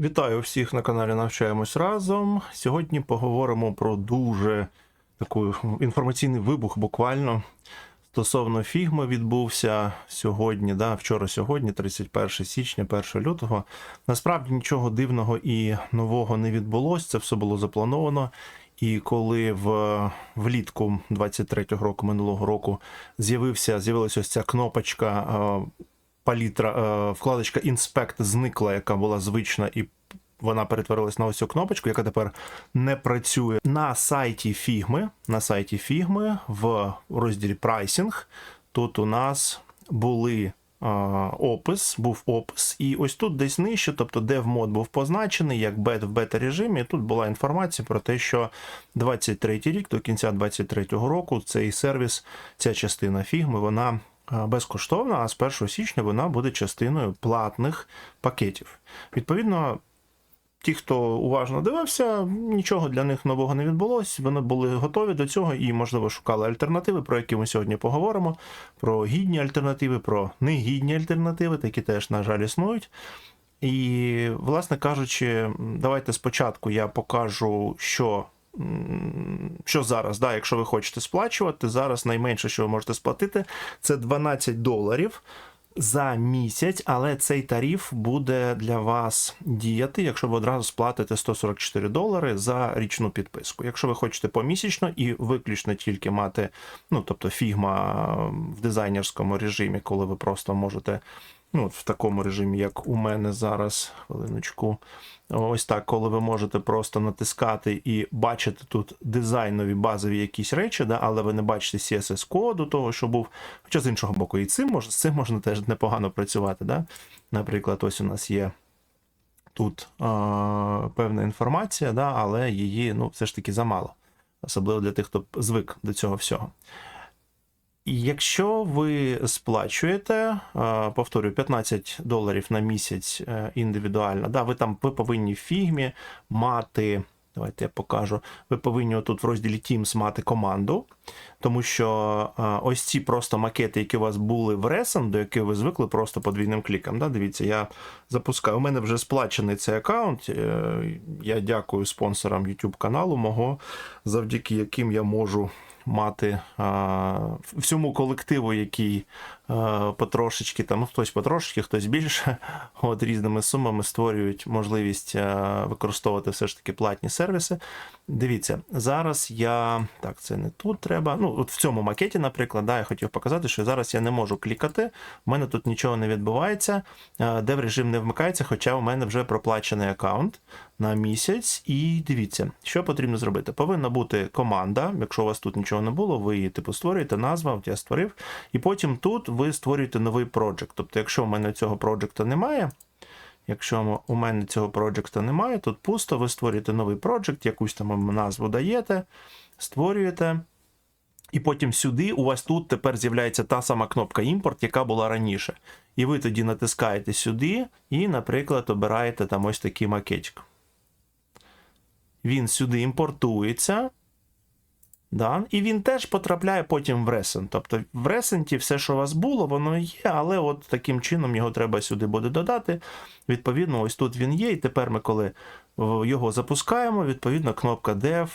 Вітаю всіх на каналі Навчаємось разом. Сьогодні поговоримо про дуже такий інформаційний вибух, буквально. Стосовно фігми відбувся сьогодні, да, вчора-сьогодні, 31 січня, 1 лютого. Насправді нічого дивного і нового не відбулося, це все було заплановано. І коли в влітку 23-го року минулого року з'явився з'явилася ось ця кнопочка палітра, е, вкладочка Inspect зникла, яка була звична, і вона перетворилась на ось цю кнопочку, яка тепер не працює. На сайті Figma, на сайті Figma в розділі Pricing, тут у нас були. е, Опис, був опис, і ось тут десь нижче, тобто DevMod був позначений як бет в бета-режимі. і Тут була інформація про те, що 23 рік до кінця 23 року цей сервіс, ця частина фігми, вона безкоштовна, а з 1 січня вона буде частиною платних пакетів. Відповідно, ті, хто уважно дивився, нічого для них нового не відбулося. Вони були готові до цього і, можливо, шукали альтернативи, про які ми сьогодні поговоримо. Про гідні альтернативи, про негідні альтернативи, такі теж, на жаль, існують. І, власне кажучи, давайте спочатку я покажу, що. Що зараз, да, якщо ви хочете сплачувати, зараз найменше, що ви можете сплатити, це 12 доларів за місяць, але цей тариф буде для вас діяти, якщо ви одразу сплатите 144 долари за річну підписку. Якщо ви хочете помісячно і виключно тільки мати, ну тобто фігма в дизайнерському режимі, коли ви просто можете. Ну, от в такому режимі, як у мене зараз, хвилиночку. Ось так, коли ви можете просто натискати і бачити тут дизайнові базові якісь речі, да, але ви не бачите CSS-коду того, що був. Хоча з іншого боку, і цим може, з цим можна теж непогано працювати. Да? Наприклад, ось у нас є тут а, певна інформація, да, але її ну, все ж таки замало. Особливо для тих, хто звик до цього всього. Якщо ви сплачуєте, повторюю, 15 доларів на місяць е, індивідуально, да, ви там ви повинні в фігмі мати. Давайте я покажу. Ви повинні тут в розділі Teams мати команду, тому що е, ось ці просто макети, які у вас були в Resen, до яких ви звикли просто подвійним кліком. Да? Дивіться, я запускаю. У мене вже сплачений цей аккаунт. Е, Я дякую спонсорам YouTube каналу мого, завдяки яким я можу мати а, всьому колективу, який а, потрошечки, там, ну, хтось потрошечки, хтось більше, от різними сумами створюють можливість а, використовувати все ж таки платні сервіси. Дивіться, зараз я. Так, це не тут треба. Ну, от в цьому макеті, наприклад, да, я хотів показати, що зараз я не можу клікати, у мене тут нічого не відбувається, де в режим не вмикається, хоча у мене вже проплачений аккаунт на місяць. І дивіться, що потрібно зробити. Повинна бути команда. Якщо у вас тут нічого не було, ви її типу створюєте, назва, от я створив. І потім тут ви створюєте новий проджект. Тобто, якщо у мене цього проджекту немає. Якщо у мене цього проджекта немає, тут пусто, ви створюєте новий проджект, якусь там назву даєте, створюєте. І потім сюди у вас тут тепер з'являється та сама кнопка імпорт, яка була раніше. І ви тоді натискаєте сюди і, наприклад, обираєте там ось такий макетик. Він сюди імпортується. Да? І він теж потрапляє потім в ресент. Тобто в ресенті все, що у вас було, воно є, але от таким чином його треба сюди буде додати. Відповідно, ось тут він є. І тепер ми, коли його запускаємо, відповідно, кнопка Dev,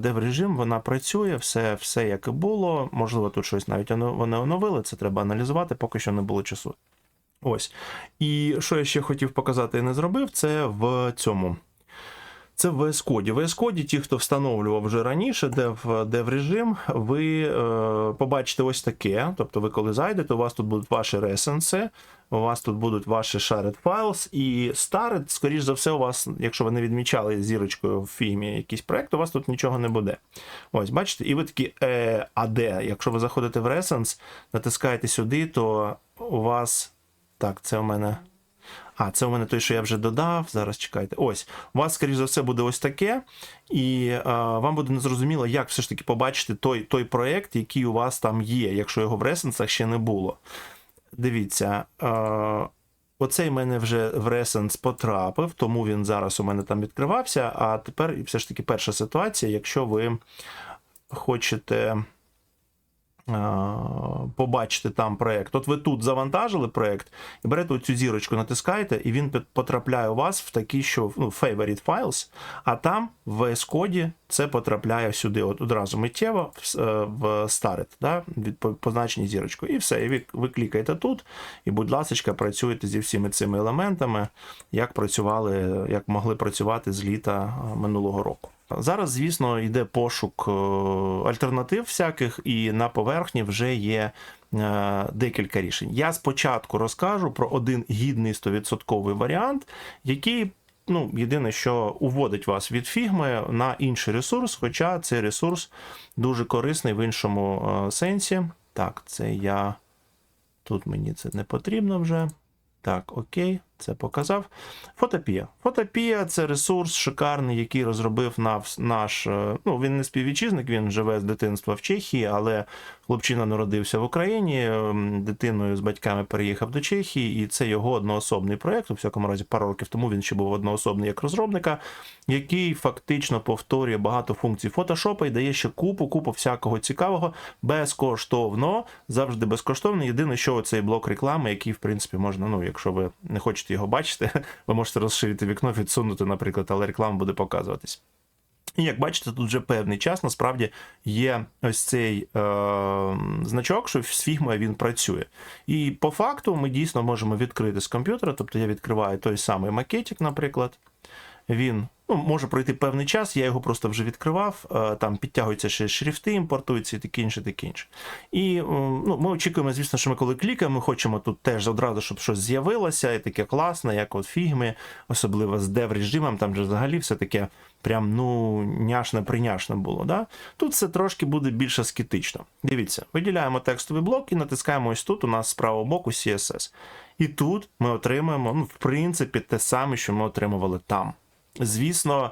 Dev режим, вона працює, все, все як і було. Можливо, тут щось навіть вони оновили, це треба аналізувати, поки що не було часу. Ось. І що я ще хотів показати і не зробив, це в цьому. Це в VS Code. В VS Code, ті, хто встановлював вже раніше, де в де в режим, ви е, побачите ось таке. Тобто, ви коли зайдете, у вас тут будуть ваші ресенси, у вас тут будуть ваші shared files, і started, скоріш за все, у вас, якщо ви не відмічали зірочкою в фільмі якийсь проект, у вас тут нічого не буде. Ось, бачите, і ви такі, е, а де? Якщо ви заходите в Resens, натискаєте сюди, то у вас. Так, це у мене. А, це у мене той, що я вже додав. Зараз чекайте. Ось, у вас, скоріш за все, буде ось таке, і а, вам буде незрозуміло, як все ж таки побачити той той проєкт, який у вас там є, якщо його в ресенсах ще не було. Дивіться, а, оцей мене вже в ресенс потрапив, тому він зараз у мене там відкривався. А тепер все ж таки перша ситуація, якщо ви хочете. Побачити там проект. От ви тут завантажили проект і берете цю зірочку, натискаєте, і він потрапляє у вас в такі, що ну, favorite files, а там в VS Code це потрапляє сюди от одразу миттєво в, е, Started, да, від по- позначені зірочкою. І все. І ви, ви клікаєте тут, і, будь ласка, працюєте зі всіми цими елементами, як працювали, як могли працювати з літа е, минулого року. Зараз, звісно, йде пошук е, альтернатив всяких, і на поверхні вже є е, декілька рішень. Я спочатку розкажу про один гідний 100% варіант, який. Ну, єдине, що уводить вас від фігми на інший ресурс, хоча цей ресурс дуже корисний в іншому е, сенсі. Так, це я. Тут мені це не потрібно вже. Так, окей, це показав. Фотопія. Фотопія це ресурс шикарний, який розробив наш. е, Ну, він не співвітчизник, він живе з дитинства в Чехії, але хлопчина народився в Україні. ем, Дитиною з батьками переїхав до Чехії, і це його одноособний проєкт. У всякому разі, пару років тому він ще був одноособний як розробника, який фактично повторює багато функцій фотошопа і дає ще купу, купу всякого цікавого безкоштовно, завжди безкоштовно. Єдине, що цей блок реклами, який, в принципі, можна, ну, якщо ви не хочете його бачити, ви можете розширити вікно, відсунути, наприклад, але реклама буде показуватись. І як бачите, тут вже певний час насправді є ось цей е, значок, що з фігмою він працює. І по факту ми дійсно можемо відкрити з комп'ютера, тобто я відкриваю той самий макетик, наприклад. Він ну, може пройти певний час, я його просто вже відкривав. е, Там підтягуються ще шрифти, імпортуються і таке інше, таке інше. І ну, ми очікуємо, звісно, що ми коли клікаємо, ми хочемо тут теж одразу, щоб щось з'явилося, і таке класне, як от фігми, особливо з дев режимом, там же взагалі все таке прям ну няшне приняшне було. Да? Тут все трошки буде більш аскетично. Дивіться, виділяємо текстовий блок і натискаємо ось тут у нас з правого боку CSS. І тут ми отримаємо, ну, в принципі, те саме, що ми отримували там. Звісно,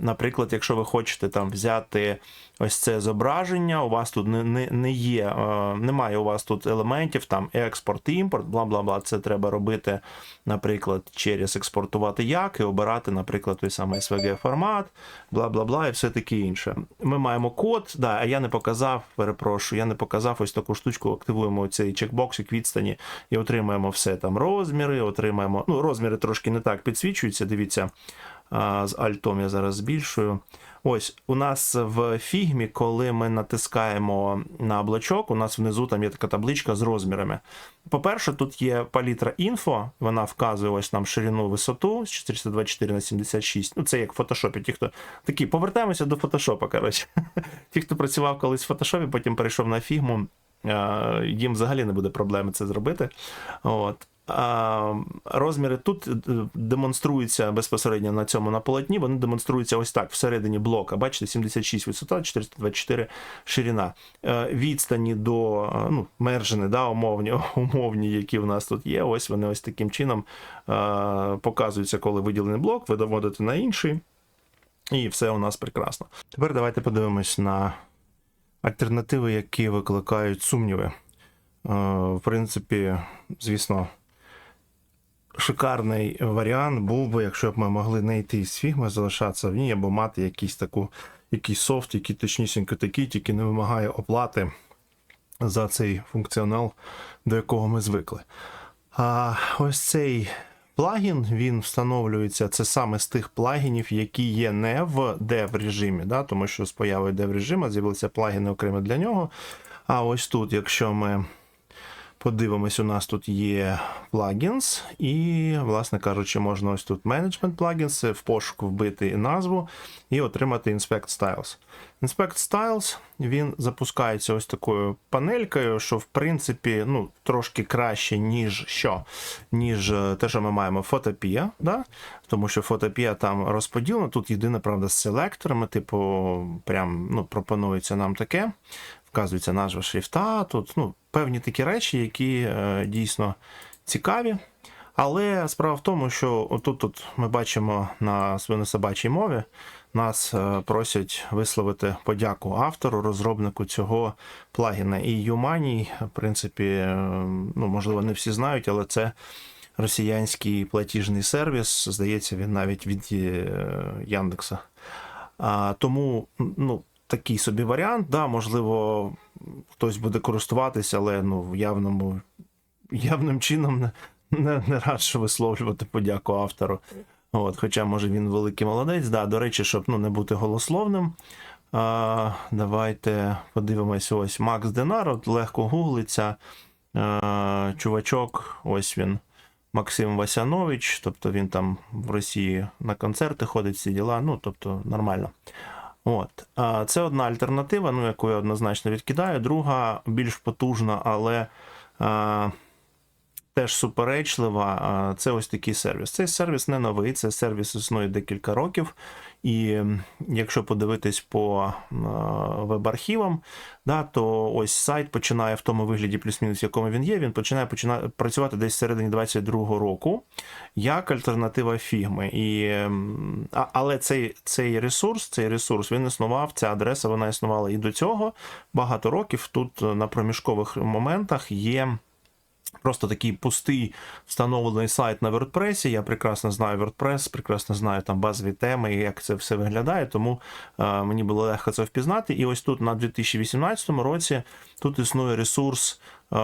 наприклад, якщо ви хочете там взяти ось це зображення, у вас тут не, не, не є, немає у вас тут елементів, там експорт, імпорт, бла бла бла. Це треба робити, наприклад, через експортувати як і обирати, наприклад, той самий SVG формат, бла бла бла, і все таке інше. Ми маємо код, да, а я не показав, перепрошую, я не показав ось таку штучку, активуємо цей чекбоксик відстані і отримаємо все там розміри, отримаємо. Ну, розміри трошки не так підсвічуються. Дивіться, з альтом я зараз збільшую. Ось у нас в фігмі, коли ми натискаємо на облачок, у нас внизу там є така табличка з розмірами. По-перше, тут є палітра інфо, вона вказує ось нам ширину висоту з 424 на 76. Ну, це як в фотошопі. Ті, хто такі, повертаємося до фотошопа. Коротше. Ті, хто працював колись в фотошопі, потім перейшов на фігму, їм взагалі не буде проблеми це зробити. От. Розміри тут е, демонструються безпосередньо на цьому на полотні. Вони демонструються ось так всередині блока. Бачите, 76 висота, 424 ширина. Е, Відстані до е, ну, мержини, да, умовні, умовні, які в нас тут є. Ось вони ось таким чином показуються, коли виділений блок, ви доводите на інший. І все у нас прекрасно. Тепер давайте подивимось на альтернативи, які викликають сумніви. В принципі, звісно, шикарний варіант був би, якщо б ми могли не йти з фігми, залишатися в ній, або мати якийсь таку, якийсь софт, який точнісінько такий, тільки не вимагає оплати за цей функціонал, до якого ми звикли. А ось цей плагін він встановлюється. Це саме з тих плагінів, які є не в dev режимі, да, тому що з появою dev режиму з'явилися плагіни окремо для нього. А ось тут, якщо ми подивимось, у нас тут є плагінс, і, власне кажучи, можна ось тут management plugins, в пошуку вбити назву і отримати Inspect Styles. Inspect Styles він запускається ось такою панелькою, що в принципі ну, трошки краще, ніж що, ніж е, те, що ми маємо фотопія, да? тому що фотопія там розподілена. Тут єдине, правда, з селекторами, типу, прям ну, пропонується нам таке. Вказується назва шрифта, тут ну, певні такі речі, які е, дійсно цікаві. Але справа в тому, що отут тут ми бачимо на свинособачій мові, нас е, просять висловити подяку автору, розробнику цього плагіна. І Юманій, в принципі, е, ну, можливо, не всі знають, але це росіянський платіжний сервіс. Здається, він навіть від е, Яндекса. А, тому, ну, такий собі варіант. Да, можливо, хтось буде користуватися, але ну, явному, явним чином не, не, не радше висловлювати подяку автору. От, хоча, може, він великий молодець. Да, до речі, щоб ну, не бути голословним. А, давайте подивимось, ось Макс Денар, от легко гуглиться. А, чувачок, ось він. Максим Васянович, тобто він там в Росії на концерти ходить, всі діла, ну тобто нормально. От. Це одна альтернатива, ну, яку я однозначно відкидаю. Друга більш потужна, але а, теж суперечлива. Це ось такий сервіс. Цей сервіс не новий, це сервіс існує декілька років. І якщо подивитись по веб-архівам, да, то ось сайт починає в тому вигляді, плюс-мінус, в якому він є. Він починає, починає працювати десь всередині 22-го року як альтернатива фігми. І, але цей, цей ресурс, цей ресурс він існував, ця адреса вона існувала і до цього багато років. Тут е, на проміжкових моментах є. Просто такий пустий встановлений сайт на WordPress. Я прекрасно знаю WordPress, прекрасно знаю там базові теми як це все виглядає, тому е, мені було легко це впізнати. І ось тут на 2018 році тут існує ресурс е,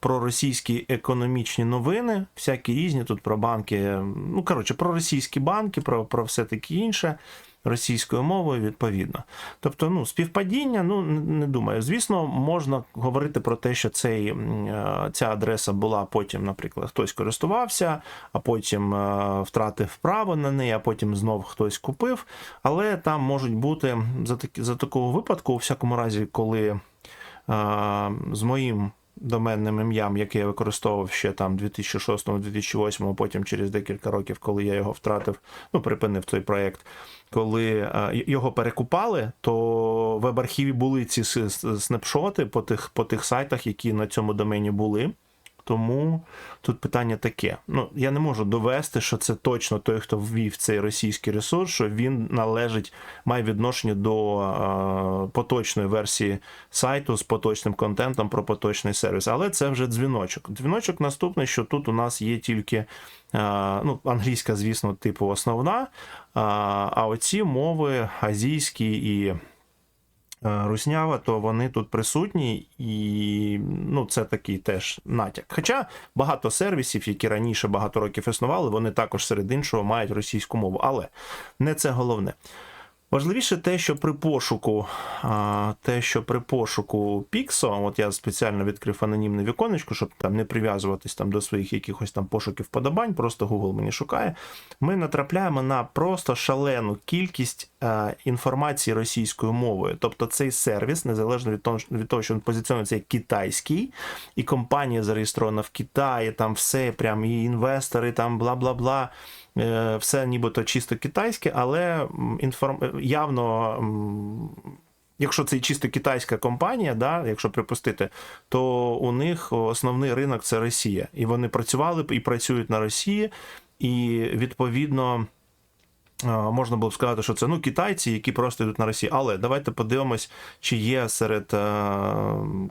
про російські економічні новини, всякі різні тут про банки. Ну коротше, про російські банки, про, про все таке інше. Російською мовою відповідно. Тобто, ну, співпадіння, ну не думаю. Звісно, можна говорити про те, що цей, е, ця адреса була потім, наприклад, хтось користувався, а потім е, втратив право на неї, а потім знов хтось купив. Але там можуть бути за такі за такого випадку, у всякому разі, коли е, з моїм доменним ім'ям, яке я використовував ще там 2006-2008, потім через декілька років, коли я його втратив, ну припинив той проєкт. Коли е, його перекупали, то в веб-архіві були ці снапшоти по тих, по тих сайтах, які на цьому домені були. Тому тут питання таке. Ну, я не можу довести, що це точно той, хто ввів цей російський ресурс, що він належить, має відношення до е, поточної версії сайту з поточним контентом про поточний сервіс. Але це вже дзвіночок. Дзвіночок наступний, що тут у нас є тільки е, ну, англійська, звісно, типу основна. А, а оці мови азійські і е, руснява, то вони тут присутні, і ну, це такий теж натяк. Хоча багато сервісів, які раніше багато років існували, вони також серед іншого мають російську мову. Але не це головне. Важливіше те, що при пошуку, те, що при пошуку Pixo, от я спеціально відкрив анонімне віконечко, щоб там не прив'язуватись там до своїх якихось там пошуків подобань, просто Google мені шукає. Ми натрапляємо на просто шалену кількість е, інформації російською мовою. Тобто цей сервіс, незалежно від того, від того, що він позиціонується як китайський, і компанія зареєстрована в Китаї, там все, прям і інвестори, там бла бла бла. Е, все нібито чисто китайське, але інформ... явно. Якщо це чисто китайська компанія, да, якщо припустити, то у них основний ринок це Росія. І вони працювали і працюють на Росії, і відповідно е, можна було б сказати, що це ну, китайці, які просто йдуть на Росію. Але давайте подивимось, чи є серед е,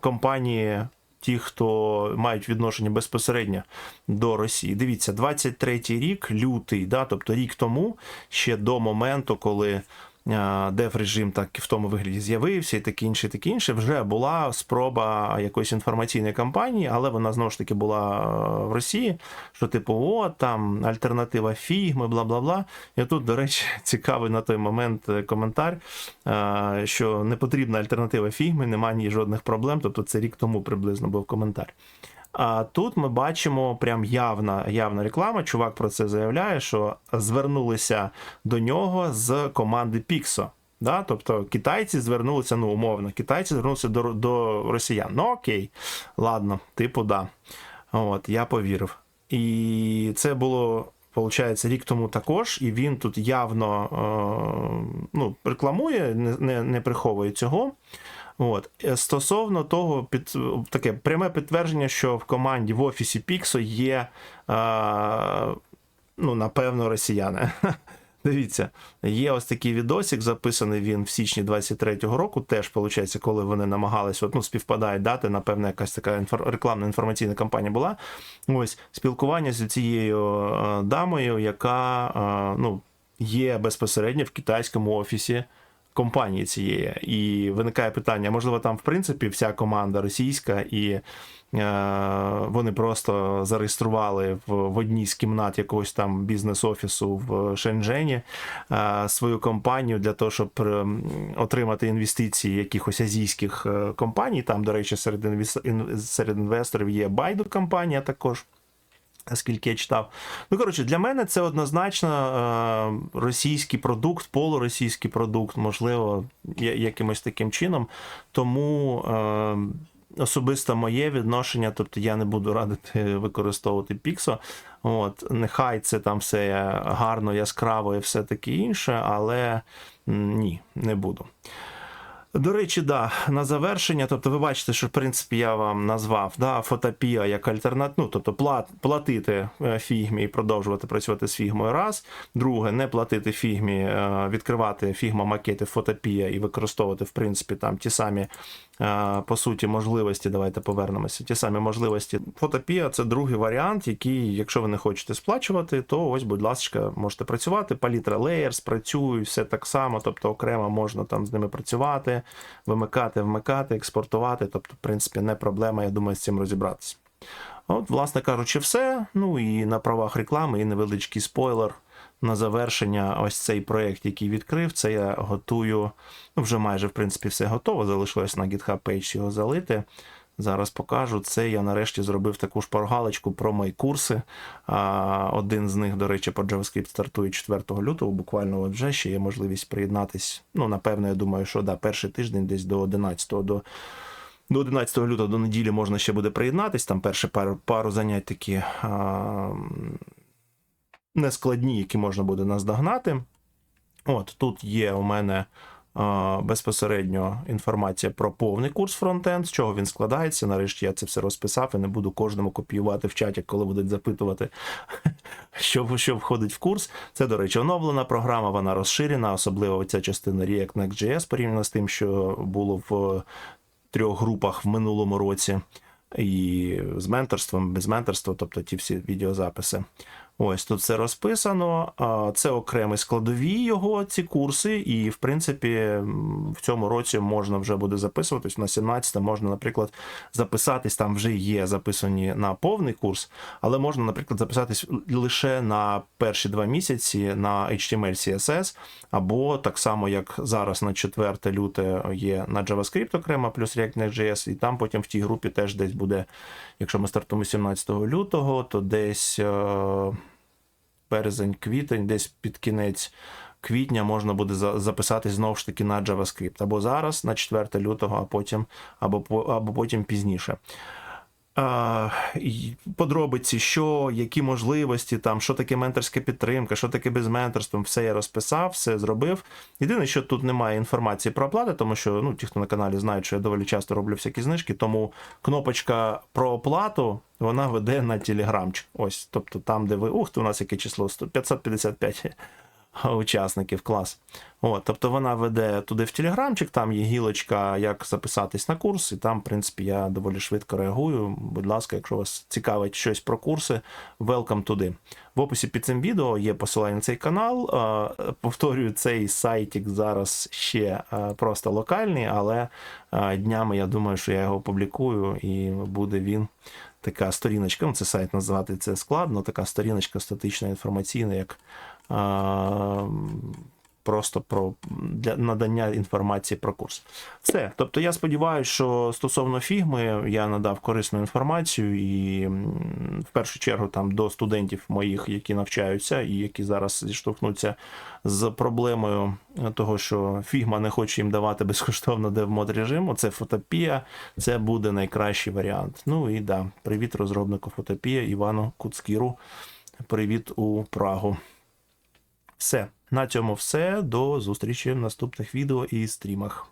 компанії ті, хто мають відношення безпосередньо до Росії. Дивіться, 23-й рік, лютий, да, тобто рік тому, ще до моменту, коли е, деф-режим так в тому вигляді з'явився, і таке інше, і таке інше, вже була спроба якоїсь інформаційної кампанії, але вона знову ж таки була е, в Росії, що типу, о, там альтернатива фігми, бла бла бла. І тут, до речі, цікавий на той момент е, коментар, е, що не потрібна альтернатива фігми, немає жодних проблем. Тобто це рік тому приблизно був коментар. А тут ми бачимо прям явна, явна реклама. Чувак про це заявляє, що звернулися до нього з команди Pixo. Да? Тобто китайці звернулися, ну умовно, китайці звернулися до, до росіян. Ну окей, ладно, типу, да. От, я повірив. І це було, виходить, рік тому також, і він тут явно е, ну, рекламує, не, не, не приховує цього. От. Е, Стосовно того, під, таке пряме підтвердження, що в команді в офісі Pixo є, е, ну, напевно, росіяни. Дивіться, є ось такий відосик, записаний він в січні 23-го року. Теж, виходить, коли вони намагались, от, ну, співпадають дати, напевно, якась така інфор... рекламна інформаційна кампанія була. Ось спілкування з цією е, дамою, яка е, ну, є безпосередньо в китайському офісі компанії цієї. І виникає питання: можливо, там, в принципі, вся команда російська, і е, вони просто зареєстрували в, в одній з кімнат якогось там бізнес-офісу в Шенджені е, свою компанію для того, щоб отримати інвестиції якихось азійських е, компаній. Там, до речі, серед, інвес- серед інвесторів є Байду компанія також. Наскільки я читав. Ну, коротше, для мене це однозначно е, російський продукт, полуросійський продукт, можливо, якимось таким чином. Тому е, особисто моє відношення, тобто я не буду радити використовувати Pixo. От, нехай це там все гарно, яскраво і все таке інше, але ні, не буду. До речі, да, на завершення, тобто ви бачите, що в принципі я вам назвав да, фотопія як альтернативу, ну, тобто плат, платити е, фігмі і продовжувати працювати з фігмою раз. Друге, не платити фігмі, е, відкривати фігма макети фотопія і використовувати, в принципі, там ті самі, е, по суті, можливості. Давайте повернемося. Ті самі можливості. Фотопія це другий варіант, який, якщо ви не хочете сплачувати, то ось, будь ласка, можете працювати. Палітра Layers працює, все так само, тобто окремо можна там з ними працювати вимикати, вмикати, експортувати. Тобто, в принципі, не проблема, я думаю, з цим розібратися. От, власне кажучи, все. Ну і на правах реклами, і невеличкий спойлер. На завершення, ось цей проєкт, який відкрив, це я готую. Ну, вже майже, в принципі, все готово. Залишилось на GitHub Page його залити. Зараз покажу. Це я нарешті зробив таку шпаргалочку про мої курси. Один з них, до речі, по JavaScript стартує 4 лютого. Буквально вже ще є можливість приєднатись. Ну, напевно, я думаю, що да, перший тиждень десь до 11 до. До 11 лютого до неділі можна ще буде приєднатись. Там перші пару, пару занять такі а, нескладні, які можна буде наздогнати. От тут є у мене безпосередньо інформація про повний курс фронтенд, з чого він складається. Нарешті я це все розписав і не буду кожному копіювати в чаті, коли будуть запитувати, що, що входить в курс. Це, до речі, оновлена програма, вона розширена, особливо ця частина React Next.js порівняно з тим, що було в трьох групах в минулому році. І з менторством, без менторства, тобто ті всі відеозаписи. Ось тут все розписано. Це окремі складові його, ці курси, і в принципі в цьому році можна вже буде записуватись. На 17 можна, наприклад, записатись. Там вже є записані на повний курс, але можна, наприклад, записатись лише на перші два місяці на HTML CSS, або так само, як зараз на 4 люте є на JavaScript окремо, плюс React Next.js, і там потім в тій групі теж десь буде, якщо ми стартуємо 17 лютого, то десь. Е, березень, квітень, десь під кінець квітня можна буде за- записатись знову ж таки на JavaScript. Або зараз, на 4 лютого, а потім, або, або потім пізніше. Подробиці, що, які можливості, там, що таке менторська підтримка, що таке без менторства, все я розписав, все зробив. Єдине, що тут немає інформації про оплати, тому що ну, ті, хто на каналі знають, що я доволі часто роблю всякі знижки, тому кнопочка про оплату вона веде на телеграмчик. Ось, тобто там, де ви. Ух, у нас яке число? 555 учасників клас. От, тобто вона веде туди в телеграмчик, там є гілочка, як записатись на курс, і там, в принципі, я доволі швидко реагую. Будь ласка, якщо вас цікавить щось про курси, welcome туди. В описі під цим відео є посилання на цей канал. Е, Повторюю, цей сайтик зараз ще е, просто локальний, але е, днями я думаю, що я його опублікую, і буде він така сторіночка. Ну, це сайт назвати це складно, така сторіночка статична інформаційна, як просто про для надання інформації про курс. Все. Тобто я сподіваюся, що стосовно фігми я надав корисну інформацію і в першу чергу там до студентів моїх, які навчаються і які зараз зіштовхнуться з проблемою того, що фігма не хоче їм давати безкоштовно девмод режиму. Це фотопія, це буде найкращий варіант. Ну і да, привіт розробнику фотопія Івану Куцкіру. Привіт у Прагу. Все. На цьому все. До зустрічі в наступних відео і стрімах.